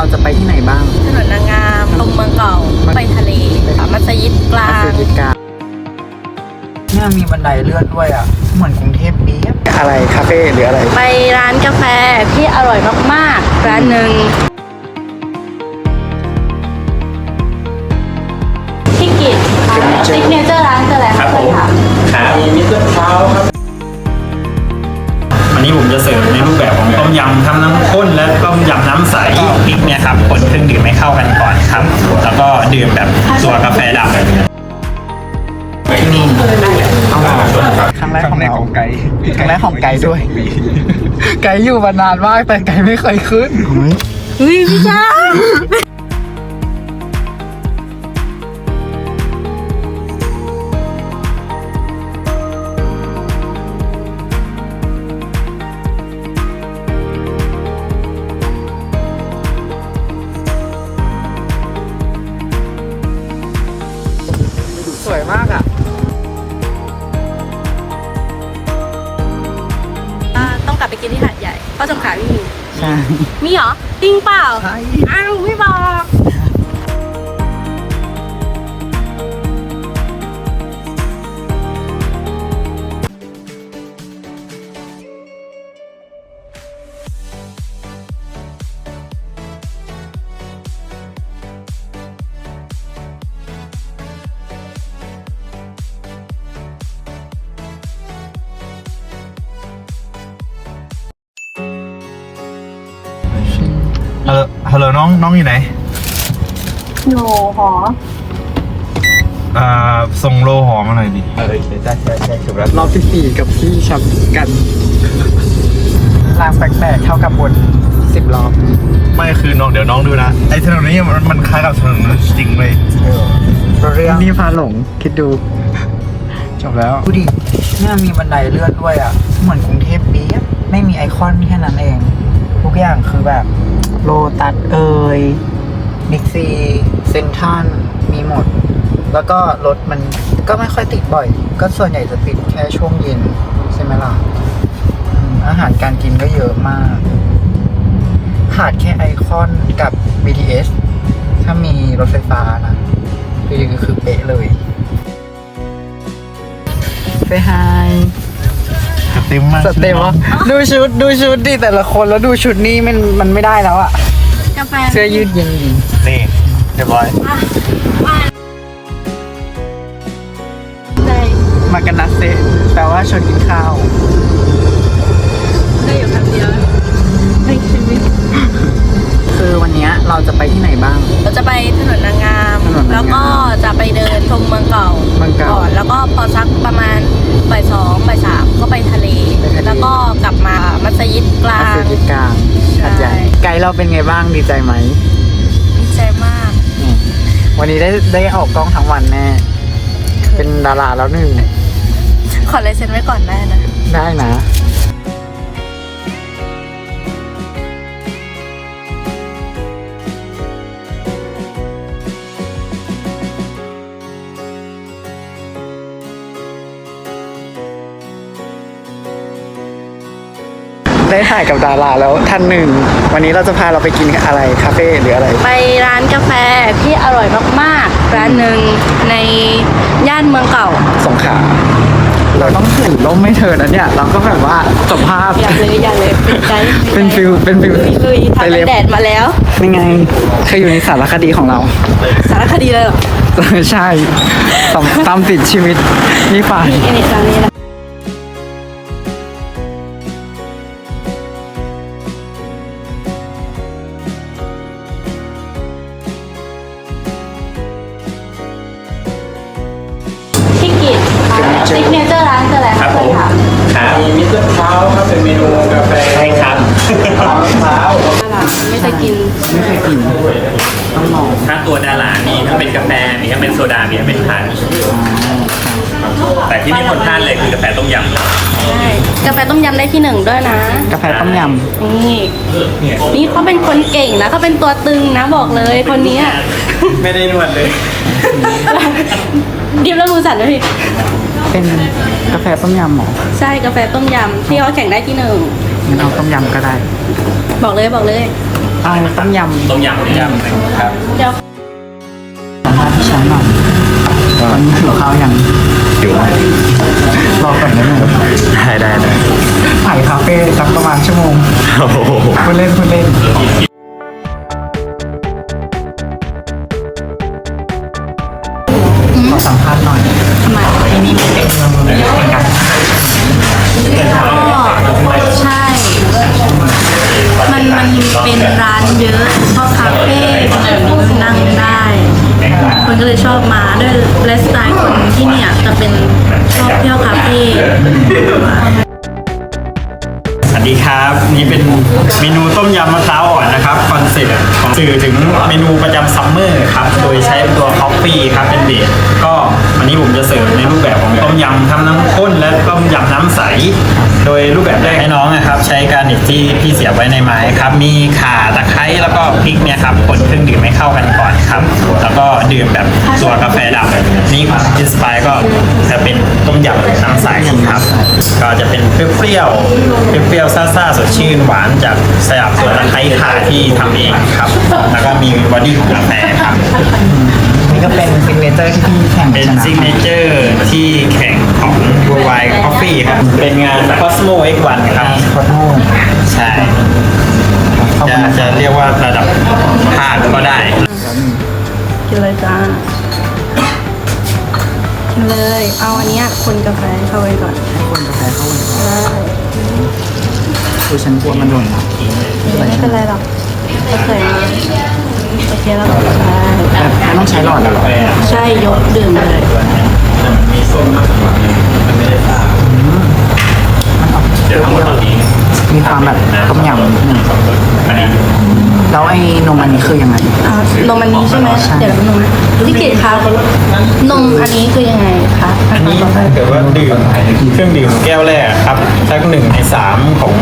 เราจะไปที่ไหนบ้าง ถนนนางงามตรงเมืองเก่า ไปทะเลมัสยิดกลาก็งคือกิจการเนี่ยมีบันไดเลื่อนด้วยอะ เหมือนกรุงเทพเปี๊ยบอะไรคาเฟ่หรืออะไร ไปร้านกาแฟที่อร่อยมากๆ ร้านหนึ่งพี่กิตซิกเนเจอร์ร้านคืออะไรครับผมถามครับมีมิสเตอร์เท้าครับ วันนี้ผมจะเสิร์ฟในรูปแบบของต้มยำทั้งน้ำข้นและต้มยำน้ำใสพริกเนี่ยครับคนเครื่องดื่มให้เข้ากันก่อนครับ แล้วก็ดื่มแบบตัวกาแฟดำที่นี่เอามาครั้งแรกของเราไกด์ครั้งแรกของไกด์ด้วย ไกด์อยู่มานานมากแต่ไกด์ไม่เคยขึ้นเฮ้ยพี่จ้า มีเหรอจริงเปล่าใช่ อ้าว ฮัลโหลฮัลโหลน้องน้องอยู่ไหนโหหออ่าส่งโลหอมาหน่อยดิเออใช่ใช่ใช่ถูกแล้วรอบที่สี่กับพี่ชับกันรางแปลกๆเท่ากับบนสิบรอบไม่คือน้องเดี๋ยวน้องดูนะไอ้ถนนนี้มันมันคล้ายกับถนนจริงเลยเรื่องนี่พาหลงคิดดู จบแล้วดูดิเนี่ยมีบันไดเลื่อนด้วยอะ เหมือนกรุงเทพเปี๊ยบไม่มีไอคอนแค่นั้นเอง ทุกอย่างคือแบบ โลตัสเอยบิ๊กซีเซนทันมีหมด แล้วก็รถมันก็ไม่ค่อยติดบ่อย ก็ส่วนใหญ่จะติดแค่ช่วงเย็น ใช่ไหมล่ะอืมอาหารการกินก็เยอะมาก ขาดแค่ไอคอนกับ BTS ถ้ามีรถไฟฟ้านะคือคือเป๊ะเลยเซฮายส เต็มมากสเต็มวะดูชุดดูชุดดิแต่ละคนแล้วดูชุดนี้มันมันไม่ได้แล้วอะกาแฟเสื้อยืดเย็นดีนี่เรียบร้อยได้มากันนัดเซะแปลว่าชวนกินข้าวได้อยู่คำเดียวในชีวิต คือวันเนี้ยเราจะไปที่ไหนบ้าง เราจะไปถนนนางงาม ถนนนางงามแล้วก็จะไปเดินชมเมืองเก่าเมืองเก่าก่อนแล้วก็พอสักประมาณบ่ายสองบ่ายสามก็ไปทะเล ไปทะเล แล้วก็กลับมามัสยิดกลามาเซงกิจกลางใช่หาดใหญ่ไกด์เราเป็นไงบ้างดีใจไหมดีใจมากนี่วันนี้ได้ได้ออกกล้องทั้งวันแน่เป็นดาราแล้วหนึ่งขอลายเซ็นไว้ก่อนได้นะ ได้นะ ถ่ายกับดาราแล้วท่านหนึ่ง วันนี้เราจะพาเราไปกินอะไรคาเฟ่หรืออะไร ไปร้านกาแฟที่อร่อยมากๆ ร้านหนึ่งในย่านเมืองเก่า สงขลาเราต้องถือร่มไม่เธอนะเนี่ย เราก็แบบว่าสภาพอย่าเลยอย่าเลยเป็นใจเป็นฟิลเป็นฟิลลุยๆไปทำเล็บแดดมาแล้วยังไงเคยอยู่ในสารคดีของเรา สารคดีเลยเหรอใช่ตามตามติดชีวิตนี่ฝ่ายนี่อันนี้ร้านนี้นะ กินไม่เคยกินต้องลองถ้าตัวดารามีถ้าเป็นกาแฟมีถ้าเป็นโซดามีถ้าเป็นพันธุ์แต่ที่ไม่ควรพลาดเลยคือกาแฟต้มยำใช่กาแฟต้มยำได้ที่หนึ่งด้วยนะ กาแฟต้มยนี่นี่เขาเป็นคนเก่งนะเขาเป็นตัวตึงนะบอกเลยคนเนี้ยไม่ได้นวดเลยดิบแล้วมือสั่นเลยพี่ำเป็นกาแฟต้มยำเหรอใช่กาแฟต้มยำที่เขาแข่งได้ที่หนึ่งงั้นเอาต้มยำก็ได้ บอกเลยบอกเลย เอาต้มยำต้มยำต้มยำหนึ่งครับเดี๋ยวสัมภาษณ์พี่แชมป์หน่อยตอนนี้หิวข้าวยังอยู่รอก่อนนิดนึงได้ได้ได้ถ่ายคาเฟ่สักประมาณชั่วโมงโอ้โหพูดเล่นพูดเล่น นี้เป็นเมนูต้มยำมะพร้าวอ่อนนะครับคอนเซ็ปต์ของสื่อถึงเมนูประจำซัมเมอร์ครับโดยใช้ตัวคอฟฟี่ครับเป็นเบสก็วันนี้ผมจะเสิร์ฟในรูปแบบของต้มยำทำน้ำข้นและต้มยำน้ำใส โดยรูปแบบแรกให้น้องนะครับ การนิกที่พี่เสียบไว้ในไม้ครับ มีข่าตะไคร้แล้วก็พริกเนี่ยครับคนเครื่องดื่มให้เข้ากันก่อนครับ แล้วก็ดื่มแบบตัวกาแฟดำนี่ของอินสปายก็จะเป็นต้มยำน้ำใสครับ ก็จะเป็นเปรี้ยวๆเปรี้ยวๆซ่าๆสดชื่นหวานจากสยับตัวตะไคร้ข่าที่ทำเองครับ แล้วก็มีบอดี้ของกาแฟครับ นี่ก็เป็นซิกเนเจอร์ที่พี่แข่งเป็นชนะซิกเนเจอร์ที่แข่งของ Worldwide Coffee ครับ เป็นงาน Cosmo X1 ครับ คอโน่ใช่จะจะเรียกว่าระดับภาคก็ได้ กินเลยจ้ากินเลย เอาอันเนี้ยคนกาแฟเข้าไปก่อนให้คนกาแฟเข้าไปได้คือฉันกลัวมันหล่นนะไม่เป็นไรหรอกโอเคโอเคแล้วก็ได้ แต่ไม่ต้องใช้หลอดเหรอใช่ยกดื่ม เลยมีความแบบต้มยำนิดนึงแล้วไอ้นมอันนี้คือยังไง อ่านมอันนี้ใช่ไหมใช่ เดี๋ยวเรานมพี่เกดคะนมอันนี้คือยังไงคะอันนี้ถ้าเกิดว่าดื่มเครื่องดื่มแก้วแรกครับสักหนึ่งในสามของ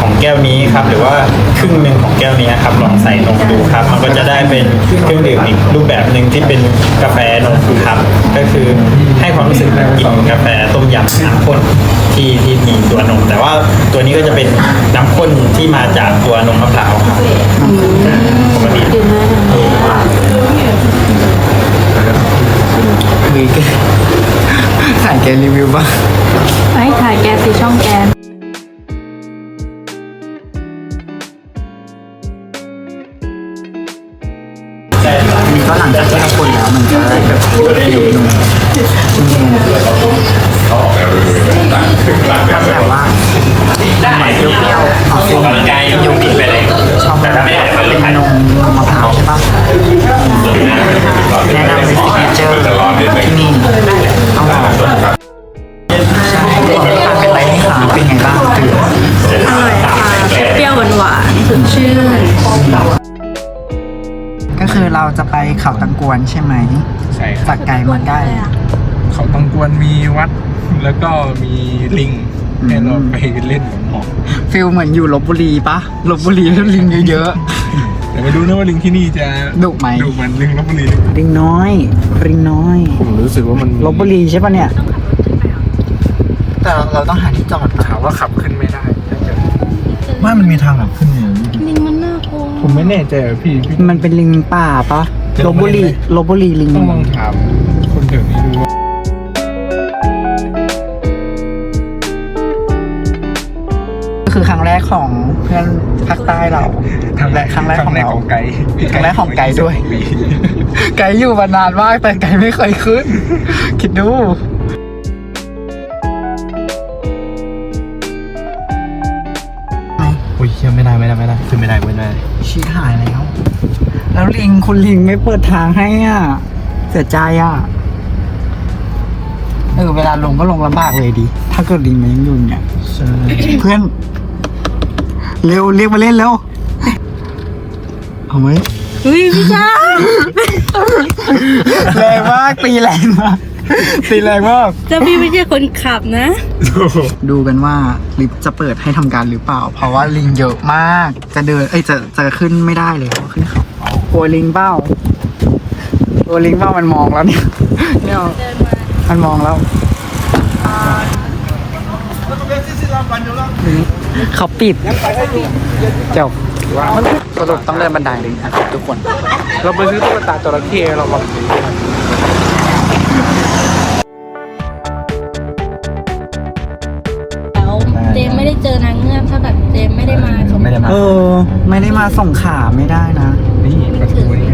ของแก้วนี้ครับ หรือว่าครึ่งหนึ่งของแก้วนี้ครับลองใส่นมดูครับ มันก็จะได้เป็นเครื่องดื่มอีกรูปแบบหนึ่งที่เป็นกาแฟนมครับ ก็คือให้ความรู้สึกแบบกินกาแฟต้มยำน้ำข้นที่ที่มีตัวนม แต่ว่าตัวนี้ก็จะเป็นน้ำข้นที่มาจากตัวนมมะพร้าวครับปกติดื่มเลยนะมีแกถ่ายแกรีวิวบ้างไปถ่ายแกสิช่องแกนอันนี้ก็หลังจากที่เราคนแล้วมันจะได้แบบอยู่ในนมจริงๆมันแบบว่า หน่อยเปรี้ยวๆเอาฟิลกำลังกายยังปิดไปเลยชอบแบบเป็นนมนมมะพร้าวใช่ปะแนะนำเป็นซิกเนเจอร์ที่นี่เอาหน่อยใช่การเป็นไรให้ขาเป็นไงบ้างคืออร่อยค่ะเปรี้ยวหวานๆสดชื่นก็คือเราจะไปเขาตังกวนใช่ไหมใช่ครับจากไกลมาใกล้เขาตังกวนมีวัด แล้วก็มีลิง ให้เราไปเล่นกับหมอฟิลเหมือนอยู่ลบบุรีปะลบบุรีแล้วลิงเยอะแต่ไม่รู้นะว่าลิงที่นี่จะดุไหมดุเหมันลิงลบบุรีๆลิงน้อยลิงน้อยผมรู้สึกว่ามันลบบุรีใช่ปะเนี่ย แต่เราต้องหาที่จอดถามว่าขับขึ้นไม่ได้ไม่มันมีทางขับขึ้นอยู่ลิงมันน่ากลัวผมไม่แน่ใจอะพี่พี่มันเป็นลิงป่าปะเดี๋ยวลบบุรีไม่ได้ลบบุรีลิงต้องลองถามคนแถวนี้ดูว่า แรกของเพื่อนภาคใต้เรา ครั้งแรกครั้งแรกของเราของไกด์ครั้งแรกของไกด์ด้วยปีไกด์อยู่มานานมากแต่ไกด์ไม่เคยขึ้น คิดดูโอ้ยเชื่อไม่ได้ไม่ได้ไม่ได้ขึ้นไม่ได้ไม่ได้ชี้หายแล้ว แล้วลิงคุณลิงไม่เปิดทางให้อะ เสียใจอะ เออเวลาลงก็ลงลำบากเลยดิ ถ้าเกิดลิงมันยังอยู่เนี่ย ใช่ เพื่อน เร็วเรียกมาเล่นเร็วเอาไหมเฮ้ยพี่จ้าแรงมากตีแรงมากตีแรงมากจะพี่ไม่ใช่คนขับนะ ดูกันว่าลิฟต์จะเปิดให้ทำการหรือเปล่า เพราะว่าลิงเยอะมาก จะเดินเอ้ยจะจะขึ้นไม่ได้เลยเพราะขึ้นเขากลัวลิงเป้ากลัวลิงเป้ามันมองแล้วเนี่ยเนี่ยมันมองแล้ว เขาปิดจบว่าสรุปต้องเดินบันไดนะครับทุกคน เราไปซื้อตุ๊กตาจระเข้เรามาซื้อแล้วเจมไม่ได้เจอนางเงือกเท่ากับเจมไม่ได้มาสงขลาเออ ไม่ได้มาส่งขาไม่ได้นะนี่ประตูนี่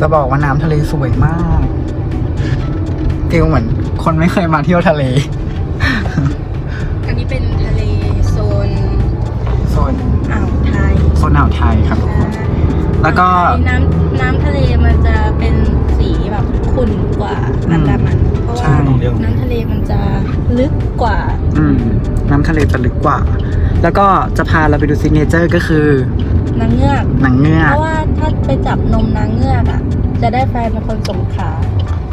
จะบอกว่าน้ำทะเลสวยมากฟิลเหมือนคนไม่เคยมาเที่ยวทะเล โซนอ่าวไทยครับทุกคน แล้วก็ น้ำน้ำทะเลมันจะเป็นสีแบบขุ่นกว่าอันดามันเพราะใช่ ว่าน้ำทะเลมันจะลึกกว่า อืมน้ำทะเลจะลึกกว่า แล้วก็จะพาเราไปดูซิกเนเจอร์ก็คือนางเงือก หนังเงือเพกราะว่าถ้าไปจับนมนางเงือกอะ จะได้แฟนเป็นคนสงขลา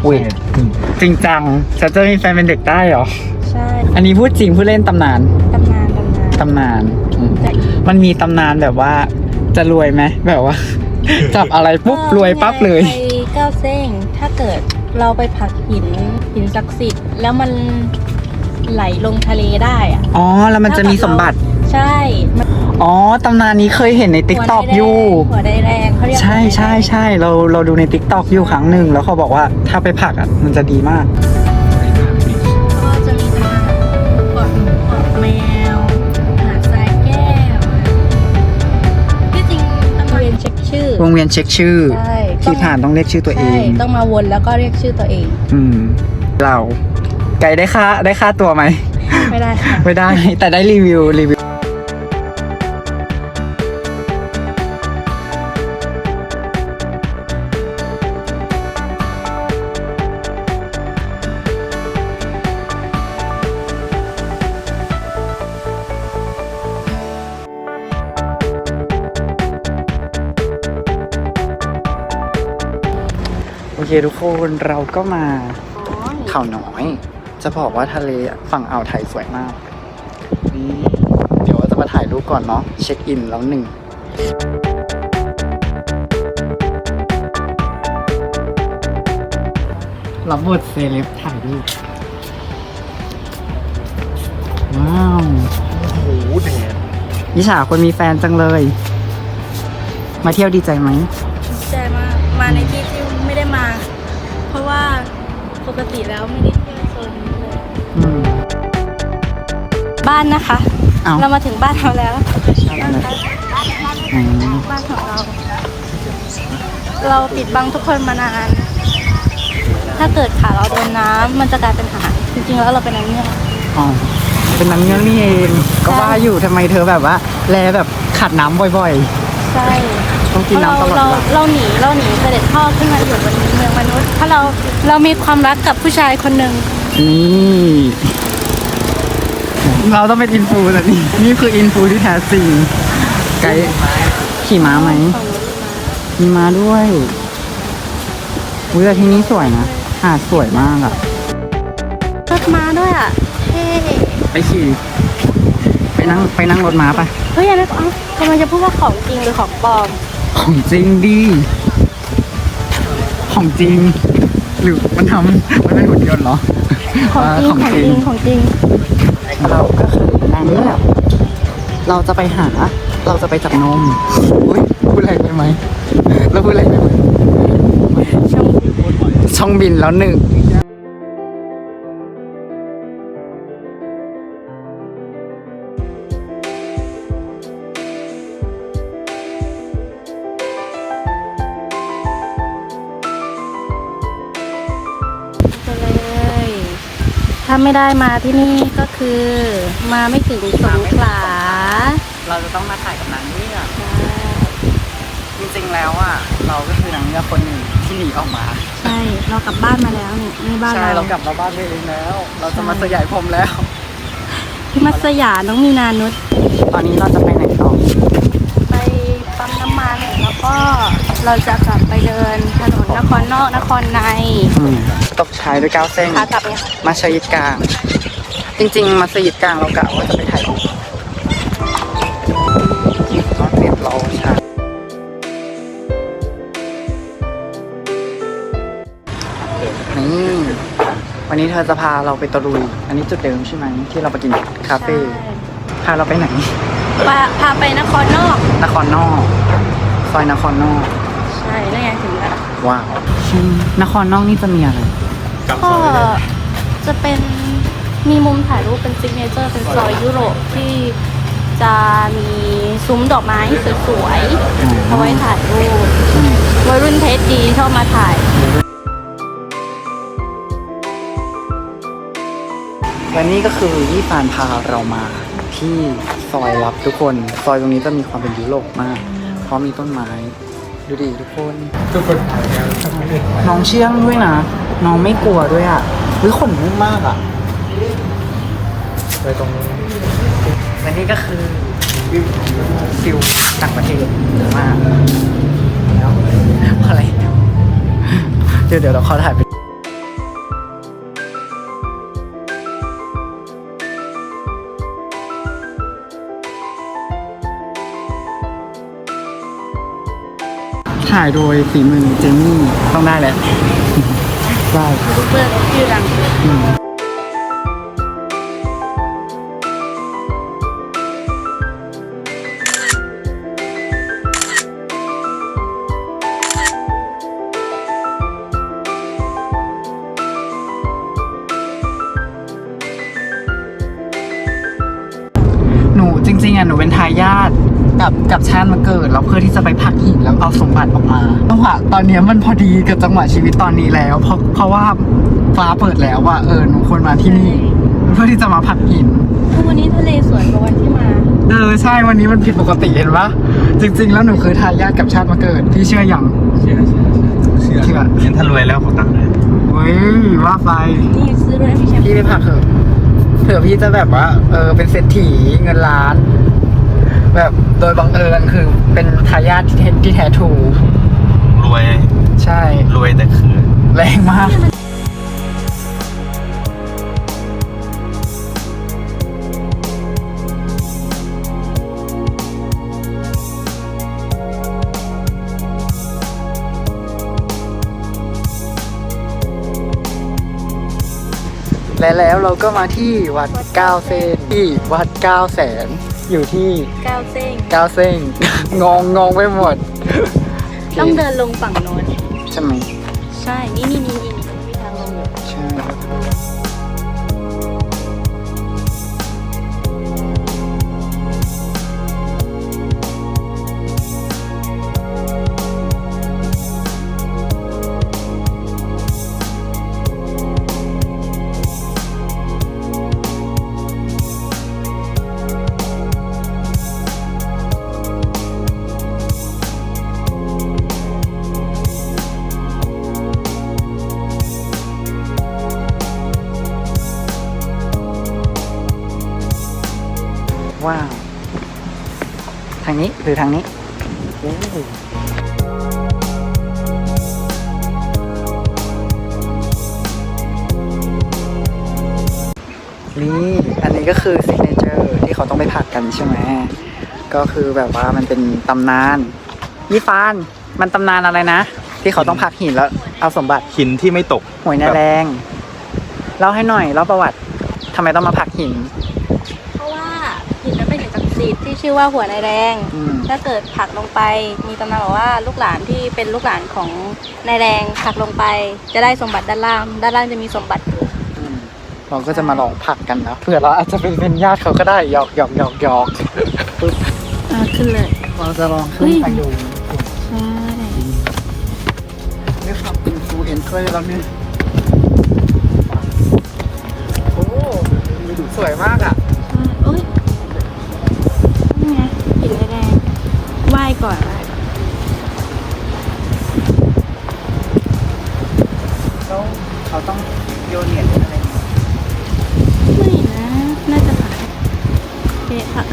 อุ้ยจริงจังฉันจะมีแฟนเป็นเด็กได้เหรอ ใช่อันนี้พูดจริงพูดเล่นตำนาน ตำนาน ตำนานตำนานอืมจากอีกมันมีตำนานแบบว่า จะรวยไหมแบบว่า จับอะไรปุ๊บรวยปั๊บเลย ไปก้าวเส้งถ้าเกิดเราไปผลักหินหินศักดิ์สิทธิ์แล้วมันไหลลงทะเลได้อะอ๋อ แล้วมันจะมีสมบัติ ใช่มันอ๋อ ตำนานนี้เคยเห็นในติ๊กต็อกหัวได้แดงอยู่ หัวได้แรงเขาเรียกใช่หัวได้แดงใช่ใช่เราเราดูในติ๊กต็อกอยู่ครั้งหนึ่งแล้วเขาบอกว่าถ้าไปผลักอะมันจะดีมากก็ วงเวียนเช็คชื่อ ใช่ที่ผ่านต้องเรียกชื่อตัวเอใช่ง ต้องมาวนแล้วก็เรียกชื่อตัวเอง อืม เรา ไก่ได้ค่าได้ค่าตัวไหม ไม่ได้ค่ะ ไม่ได้ แต่ได้รีวิวรีวิว เคทุกคนเราก็มาเขาน้อย จะบอกว่าทะเลฝั่งอ่าวไทยสวยมากนี่เดี๋ยวจะมาถ่ายรูปก่อนเนาะเช็คอินแล้วหนึ่งรับบทเซเลบถ่ายรูปว้าวโอ้โหแดดยิฉาคนมีแฟนจังเลย มาเที่ยวดีใจไหมใจมาก มาในที่ แล้วไม่ได้เที่ยวโซนนี้เลยอืม บ้านนะคะ เอาเรามาถึงบ้านเราแล้วอืมบ้านของเรา เราปิดบังทุกคนมานาน ถ้าเกิดขาเราโดนน้ำมันจะกลายเป็นหายจริงๆแล้วเราเป็นนางเงือกอ๋อเป็นน้ำเงี้ยนี่เองก็ว่าอยู่ทำไมเธอแบบว่า แลแบบขัดน้ำบ่อย ใช่ๆต้องกินเราน้ำตลอดเราเวลา เราหนีเราหนีเสด็จพ่อขึ้นมาอยู่บนเมืองมนุษย์เพราะเราเรามีความรักกับผู้ชายคนหนึ่งนี่เราต้องเป็นอินฟูแล้วนี่นี่คืออินฟูที่แท้จริงไกด์ขี่ม้าไหม มีม้าด้วยอุ้ยแต่ที่นี่สวยนะหาดสวยมากอะรถม้าด้วยอะเท่ไปขี่ ไปนั่งไปนั่งรถม้าไปเฮ้ยอันนั้นเอ้า กำลังจะพูดว่าของจริงหรือของปลอม ของจริงดี ของจริง หรือมันทำมันเป็นหุ่นยนต์เหรอ ของจริงว่าของจริง ของจริง เราก็คือนางเงือกเราจะไปหา เราจะไปจับนมอุ้ยพูดอะไรไปไหมเราพูดอะไรไปไหมช่องบินแล้วหนึ่ง ไม่ได้มาที่นี่ก็คือมาไม่ถึงสงขลาเราจะต้องมาถ่ายกับนางเงือกจริงๆแล้วอะเราก็คือนางเงือกคนหนึ่งที่หนีออกมา ใช่ เรากลับบ้านมาแล้วนี่นี่บ้านใช่เราเรากลับมาบ้านตัวเองแล้ว เราจะมาสยายผมแล้วที่มัสยาน้องมีนานุชตอนนี้เราจะไปไหนต่อไปปั๊มน้ำมันแล้วก็เราจะกลับไป เดินถนนนครนอกนครในอืมตกชายด้วยก้าวเส้นขากลับเนี่ยมัสยิดกลาง จริงๆ มัสยิดกลางเรากะว่าจะไปถ่ายรูปตอนเน็ตเราใช้นี่วันนี้เธอจะพาเราไปตะลุย อันนี้จุดเดิมใช่ไหมที่เราไปกินคาเฟ่พาเราไปไหนพาพาไปนครนอก นครนอก ซอยนครนอก ใช่แล้วไงถึงแล้ วว้าวนครนอกนี่จะมีอะไรกับก็ซอยเลยจะเป็นมีมุมถ่ายรูปเป็นซิกเนเจอร์เป็นซอยยุโรปที่จะมีซุ้มดอกไม้สวยๆเอาไว้ถ่ายรูปวัยรุ่นเทสดีชอบมาถ่าย และนี่ก็คือยี่ฟานพาเรามาที่ซอยลับทุกคน ซอยตรงนี้จะมีความเป็นยุโรปมาก เพราะมีต้นไม้ ดูดิทุกคน ทุกคนถ่ายงานทำไม่ได้ถ่ายน้องเชื่องด้วยนะ น้องไม่กลัวด้วยอะวิขนนุ่มมากอะ ไปตรงและนี่ก็คือวิวฟิลต่างประเทศมากแล้วอะไร เดี๋ยวเดี๋ยวเราขอถ่ายไป ถ่ายโดยฝีมือเจมี่ต้องได้แหละ ได้ยูทูบเบอร์ชื่อดังอืมหนูจริงๆอะหนูเป็นทายาท กับกับชาติมาเกิด แล้วเพื่อที่จะไปพักหินแล้วเอาสมบัติออกมาจังหวะตอนเนี้ยมันพอดีกับจังหวะชีวิตตอนนี้แล้ว เพราะเพราะว่าฟ้าเปิดแล้วว่าเออหนูควรมาที่นี่ เพื่อที่จะมาพักหินทุกวันนี้ทะเลสวยกว่าวันที่มาเออใช่วันนี้มันผิดปกติเห็นปะจริง ๆ แล้วหนูคือทายาทกับชาติมาเกิดพี่เชื่อยังเชื่อเชื่อเชื่อเชื่องั้นถ้ารวยแล้วขอตังค์เลยเฮ้ยว่าไปนี่ซื้อด้วยนะพี่แชมป์พี่ไปพักเถอะเผื่อพี่จะแบบว่า เออเป็นเศรษฐีเงินล้าน แบบ โดยบังเอิญคือเป็นทายาทที่แท้ที่แท้ทรูรวยใช่ รวยแต่คือ แรงมาก และแล้วเราก็มาที่วัดเก้าเซนที่วัดเก้าแสน อยู่ที่ก้าวเส้งเก้าเซงงงงงไปหมด ต้องเดินลงฝั่งโน้นางนี้หรือทางนี้โอ้นี่อันนี้ก็คือซิกเนเจอร์ที่เขาต้องไปผักกันใช่ไหม ก็คือแบบว่ามันเป็นตำนานยี่ฟานมันตำนานอะไรนะ ที่เขาต้องผักหินแล้วเอาสมบัติหินที่ไม่ตกหวยนาแดงเล่าให้หน่อยเล่าประวัติทำไมต้องมาผักหิน เพราะว่าหินนั้นเป็นหินศักดิ์สิ ทธิ์ที่ชื่อว่าหัวนายแดง อืม ถ้าเกิดผลักลงไป มีตำนานบอกว่าลูกหลานที่เป็นลูกหลานของนายแดงผลักลงไป จะได้สมบัติด้านล่าง ด้านล่างจะมีสมบัติอยู่อืมเราก็จะมาลองผักกันนะเผื่อเราอาจจะเป็นเป็นญาติเขาก็ได้หยอกหยอกหยอกหยอกอ่าขึ้นเลย เราจะลองขึ้นไปดูใช่ด้วยความอินฟลูเอนเซอร์แล้วเนี่ยโอ้สวยมากอะโอ้ย ไหว้ก่อนไหว้ก่อนแล้วเขาต้องโยนเหรียญอะไรไหมไม่นะ น่าจะผลักเอ๊ะผลัก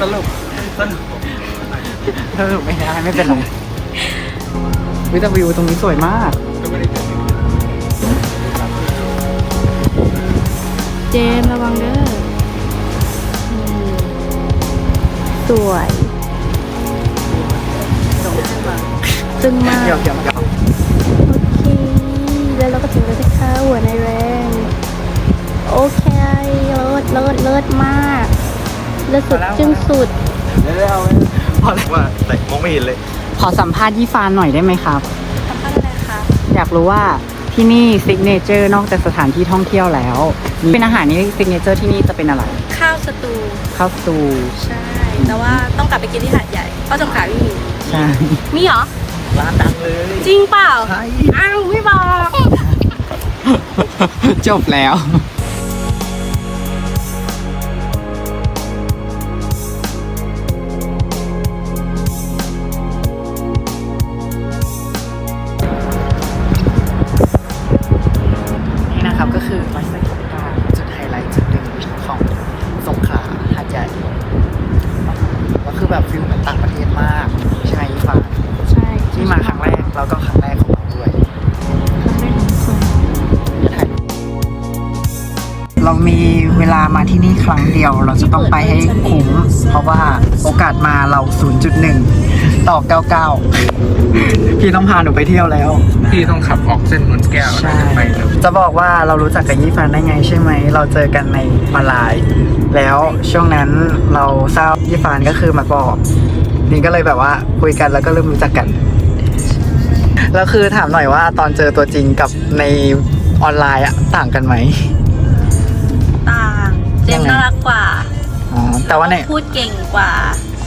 สรุปสรุปสรุปไม่ได้ไม่เป็นไรวิววิวตรงนี้สวยมาก เจมส์ระวังเด้ออื วยจึงมากหยอกหยอกหยอกโอเค แล้วเราก็ถึงแล้วนะคะหัวในแรง โอเคเลิศเลิศเลิศมากเลิศสุดจึงสุดพอแล้วว่าแต่มองไม่เห็นเลย ขอสัมภาษณ์ยี่ฟานหน่อยได้ไหมครับทำอะไรคะ อยากรู้ว่าที่นี่ซิกเนเจอร์นอกจากสถานที่ท่องเที่ยวแล้ว เป็นอาหารนี้ซิกเนเจอร์ที่นี่จะเป็นอะไร ข้าวสตู ข้าวสตู ใช่ แต่ว่าต้องกลับไปกินที่หาดใหญ่เพราะสงขลาไม่มีใช่มีเหรอ ร้านดังเลยจริงเปล่า ใช่อ้าวไม่บอก จบแล้ว เวลามาที่นี่ครั้งเดียวเราจะต้องไปให้คุ้ม เพราะว่าโอกาสมาเรา 0.1 ต่อ 99 พี่ต้องพาหนูไปเที่ยวแล้ว พี่ต้องขับออกเส้นนวลแก้วนะไปเลยจะบอกว่าเรารู้จักกับยี่ฟันได้ไงใช่ไหม เราเจอกันในออนไลน์แล้วช่วงนั้นเราทราบยี่ฟันก็คือมาบอกนี่ก็เลยแบบว่าคุยกันแล้วก็เริ่มรู้จักกันแล้วคือถามหน่อยว่าตอนเจอตัวจริงกับในออนไลน์อะต่างกันไหมต่าง เจมส์น่ารักกว่าอ๋อแต่ว่าในพูดเก่งกว่า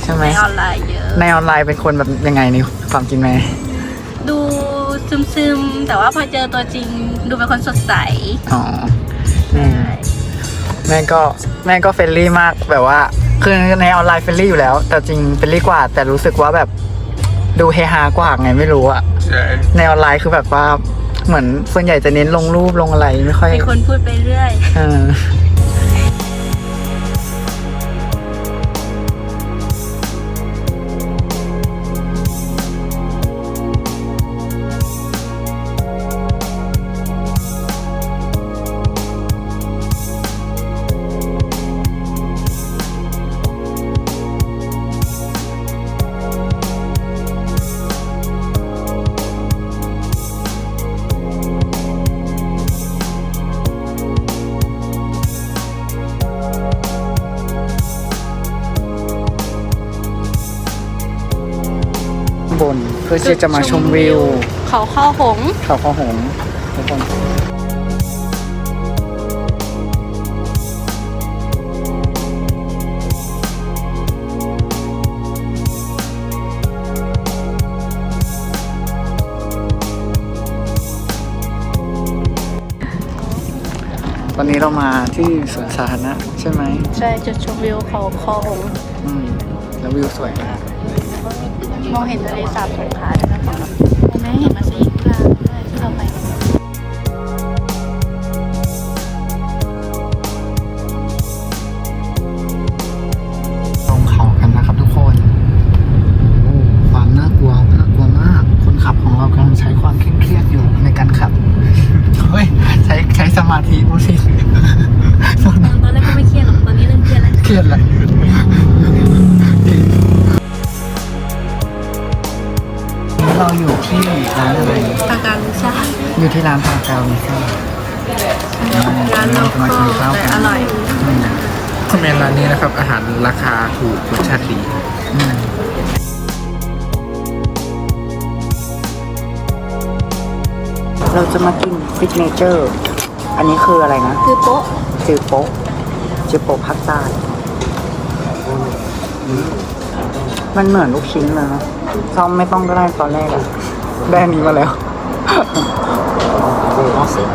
ใช่ไหมในออนไลน์เยอะ ในออนไลน์เป็นคนแบบยังไงในความจริงไหมดูซึมๆ แต่ว่าพอเจอตัวจริงดูเป็นคนสดใส อ๋อใช่แม่ก็แม่ก็เฟรนลี่มากแบบว่า คือในออนไลน์เฟรนลี่อยู่แล้ว แต่จริงเฟรนลี่กว่า แต่รู้สึกว่าแบบดูเฮฮากว่าไงไม่รู้อะใช่ในออนไลน์คือแบบว่าเหมือนส่วนใหญ่จะเน้นลงรูปลงอะไรไม่ค่อยเป็นคนพูดไปเรื่อยเอ ที่จะมาชมวิว เขาข้อหงส์เขาข้อหงส์ทุกคนตอนนี้เรามาที่สวนสาธารณะใช่ไหม ใช่จุดชมวิวเขาคอหงส์อืมแล้ววิวสวยมาก มองเห็นทะเลสาบสงขลาได้วยนะคะแม่เห็นมาสิ ที่ร้านทางการลิซ่าร้านเราก็มากินข้าวแต่กันอร่อยอืมคอมเมนต์ร้านนี้นะครับ อาหารราคาถูกรสชาติดีอืมเราจะมากินซิกเนเจอร์ อันนี้คืออะไรนะ คือโป๊ะจือโป๊ะจือโป๊ะภาคใต้มันเหมือนลูกชิ้นเลยนะซ่อมไม่ต้องก็ได้ตอนแรกอะได้อันนี้มาแล้ว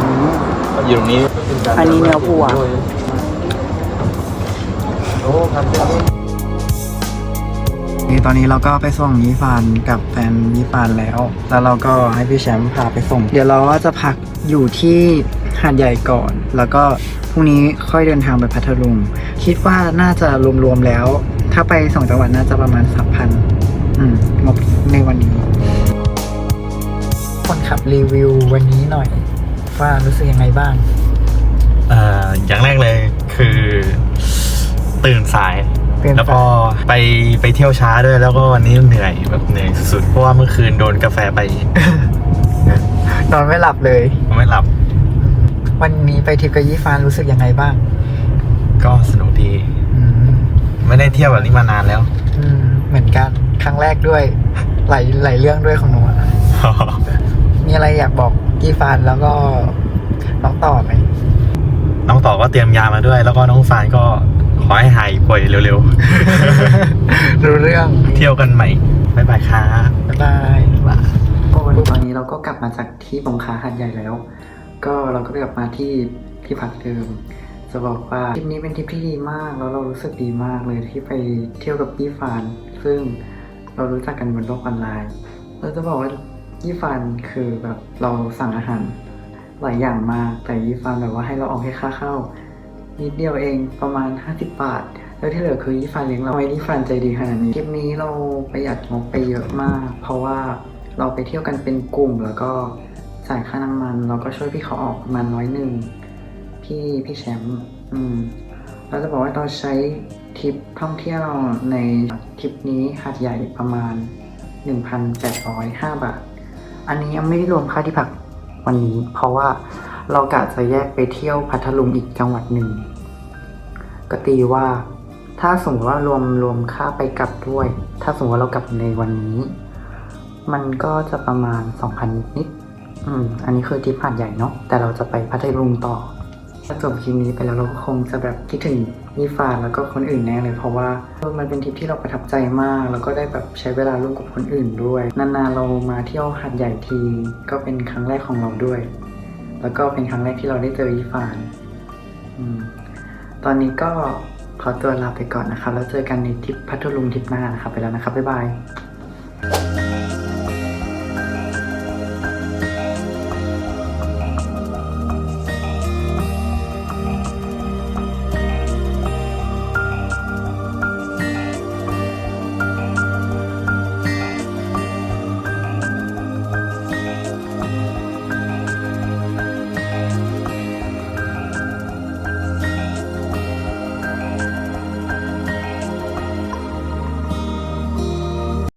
อืมอยู่ตรงนี้อันนี้เนื้อวัวนี่ตอนนี้เราก็ไปส่งยี่ฟานกับแฟนยี่ฟานแล้ว แล้วเราก็ให้พี่แชมป์พาไปส่ง เดี๋ยวเราก็จะพักอยู่ที่หาดใหญ่ก่อน แล้วก็พรุ่งนี้ค่อยเดินทางไปพัทลุง คิดว่าน่าจะรวมๆแล้ว ถ้าไปสองจังหวัดน่าจะประมาณสามพันอืมงบในวันนี้ คนขับรีวิววันนี้หน่อย ว่ารู้สึกยังไงบ้างเอ่ออย่างแรกเลยคือตื่นสายตื่นสายแล้วก็ไปไปเที่ยวช้าด้วย แล้วก็วันนี้เหนื่อยแบบเหนื่อยสุดๆเพราะว่าเมื่อคืนโดนกาแฟไป นอนไม่หลับเลย ไม่หลับ วันนี้ไปทริปกับยี่ฟานรู้สึกยังไงบ้าง ก็สนุกดี อืมไม่ได้เที่ยวแบบนี้มานานแล้ว อืมเหมือนกันครั้งแรกด้วย หลายหลายเรื่องด้วยของหนูอะมีอะไรอยากบอก กี้ฟานแล้วก็น้องต่อไหมน้องต่อก็เตรียมยามาด้วย แล้วก็น้องฟานก็ขอให้หายป่วยเร็วรู้เรื่องๆเที่ยวกันใหม่ บ๊ายบายครับบ๊ายบายก็วันนี้ตอนนี้เราก็กลับมาจากที่บงคาหัดใหญ่แล้ว ก็เราก็กลับมาที่ที่พักเดิมจะบอกว่าทริปนี้เป็นทริปที่ดีมากแล้วเรารู้สึกดีมากเลยที่ไปเที่ยวกับยี่ฟาน ซึ่งเรารู้จักกันบนโลกออนไลน์ เราจะบอกว่า ยี่ฟานคือแบบเราสั่งอาหารหลายอย่างมาแต่ยี่ฟานแบบว่าให้เราเอาแค่ค่าเข้านิดเดียวเองประมาณ 50 บาท แล้วที่เหลือคือยี่ฟานเลี้ยงเราไว้ยี่ฟานใจดีขนาดนี้คลิปนี้เราประหยัดงบไปเยอะมาก เพราะว่าเราไปเที่ยวกันเป็นกลุ่มแล้วก็จ่ายค่าน้ำมันเราก็ช่วยพี่เขาออกประมาณน้อยหนึ่งพี่พี่แชมป์อืมเราจะบอกว่าเราใช้ทริปท่องเที่ยวในทริปนี้หาดใหญ่ประมาณ 1,805 บาท อันนี้ยังไม่ได้รวมค่าที่พักวันนี้ เพราะว่าเรากะจะแยกไปเที่ยวพัทลุงอีกจังหวัดหนึ่งก็ตีว่า ถ้าสมมติว่ารวมรวมค่าไปกลับด้วย ถ้าสมมติว่าเรากลับในวันนี้ มันก็จะประมาณ2,000นิดๆอืม อันนี้คือทริปหาดใหญ่เนาะแต่เราจะไปพัทลุงต่อ ถ้าจบคลิปนี้ไปแล้วเราก็คงจะแบบคิดถึงนิฟานแล้วก็คนอื่นแน่เลยเพราะว่ามันเป็นทริปที่เราประทับใจมาก แล้วก็ได้แบบใช้เวลาร่วมกับคนอื่นด้วย นานๆเรามาเที่ยวหาดใหญ่ที ก็เป็นครั้งแรกของเราด้วย แล้วก็เป็นครั้งแรกที่เราได้เจอยิฟานอตอนนี้ก็ขอตัวลาไปก่อนนะครับแล้วเจอกันในทริปพัทลุงทริปหน้านะครับไปแล้วนะครับบ๊ายบาย